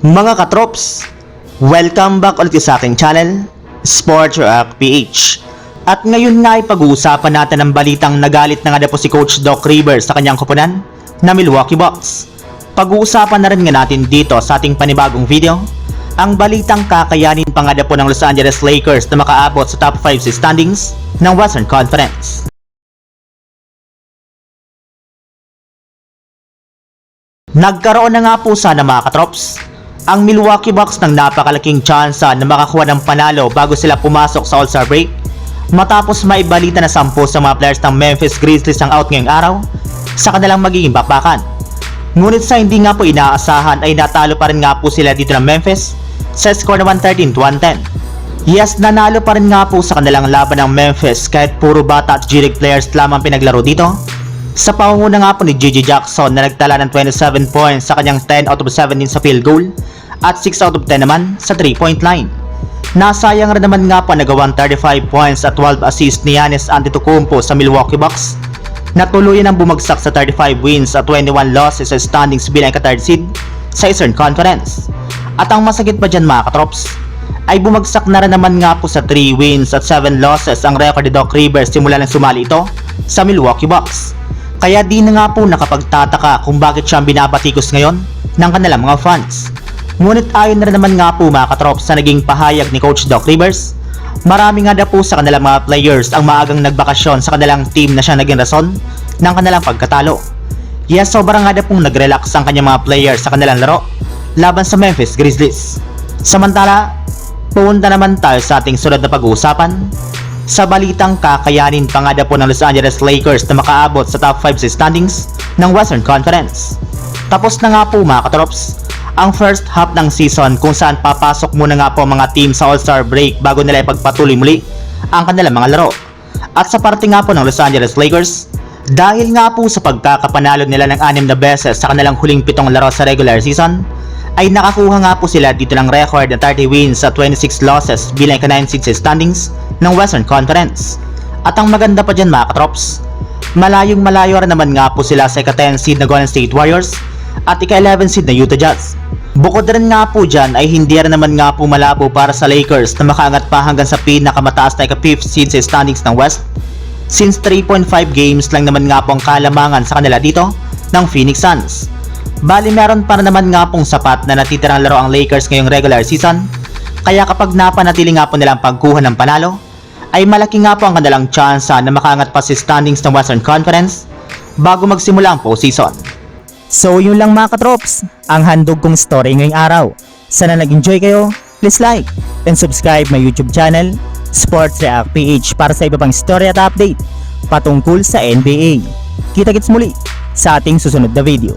Mga katrops, welcome back ulit sa aking channel, Sports Rock PH. At ngayon nga ay pag-uusapan natin ang balitang nagalit na nga po si Coach Doc Rivers sa kanyang kupunan na Milwaukee Bucks. Pag-uusapan na rin nga natin dito sa ating panibagong video, ang balitang kakayanin pa nga po ng Los Angeles Lakers na makaabot sa top 5 sa standings ng Western Conference. Nagkaroon na nga po sana mga katrops ang Milwaukee Bucks ng napakalaking tsansa na makakuha ng panalo bago sila pumasok sa All-Star break matapos maibalita na 10 sa mga players ng Memphis Grizzlies ang out ngayong araw sa kanilang magiging bakbakan. Ngunit sa hindi nga po inaasahan ay natalo pa rin nga po sila dito ng Memphis sa score na 113 to 110. Yes, nanalo pa rin nga po sa kanilang laban ng Memphis kahit puro bata at G-League players lamang pinaglaro dito. Sa pangunguna nga po ni Gigi Jackson na nagtala ng 27 points sa kanyang 10 out of 17 sa field goal at 6 out of 10 naman sa 3-point line. Nasayang rin naman nga po nagawang 35 points at 12 assists ni Giannis Antetokounmpo sa Milwaukee Bucks na tuluyan ang bumagsak sa 35 wins at 21 losses sa standings bilang ka-third seed sa Eastern Conference. At ang masakit pa dyan mga katrops, ay bumagsak na rin naman nga po sa 3 wins at 7 losses ang record ni Doc Rivers simula nang sumali ito sa Milwaukee Bucks. Kaya di na nga po nakapagtataka kung bakit siya binabatikos ngayon ng kanilang mga fans. Ngunit ayon na naman nga po mga katrops sa naging pahayag ni Coach Doc Rivers, marami nga na po sa kanilang mga players ang maagang nagbakasyon sa kanilang team na siya naging rason ng kanilang pagkatalo. Yes, sobrang nga na pong nag-relax ang kanyang mga players sa kanilang laro laban sa Memphis Grizzlies. Samantala, punta naman tayo sa ating sunod na pag-uusapan sa balitang kakayanin pa nga po ng Los Angeles Lakers na makaabot sa top 5 sa standings ng Western Conference. Tapos na nga po mga katrops, ang first half ng season kung saan papasok muna nga po mga team sa All-Star break bago nila ipagpatuloy muli ang kanilang mga laro. At sa parte nga po ng Los Angeles Lakers, dahil nga po sa pagkakapanalo nila ng anim na beses sa kanilang huling pitong laro sa regular season, ay nakakuha nga po sila dito ng record na 30 wins at 26 losses bilang ka-9 seed sa standings ng Western Conference. At ang maganda pa dyan mga katrops, malayong malayo rin naman nga po sila sa ika-10 seed na Golden State Warriors at ika-11 seed na Utah Jazz. Bukod rin nga po dyan ay hindi rin naman nga po malabo para sa Lakers na makaangat pa hanggang sa pinakamataas na ika-5th seed sa standings ng West since 3.5 games lang naman nga po ang kalamangan sa kanila dito ng Phoenix Suns. Bali meron pa naman nga pong sapat na natitirang laro ang Lakers ngayong regular season, kaya kapag napanatili nga po nilang pagkuha ng panalo, ay malaki nga po ang kanilang tsansa na makaangat pa si standings ng Western Conference bago magsimula ang postseason. So yun lang mga katrops, ang handog kong story ngayong araw. Sana nag-enjoy kayo, please like and subscribe my YouTube channel, Sports React PH para sa iba pang story at update patungkol sa NBA. Kita-kits muli sa ating susunod na video.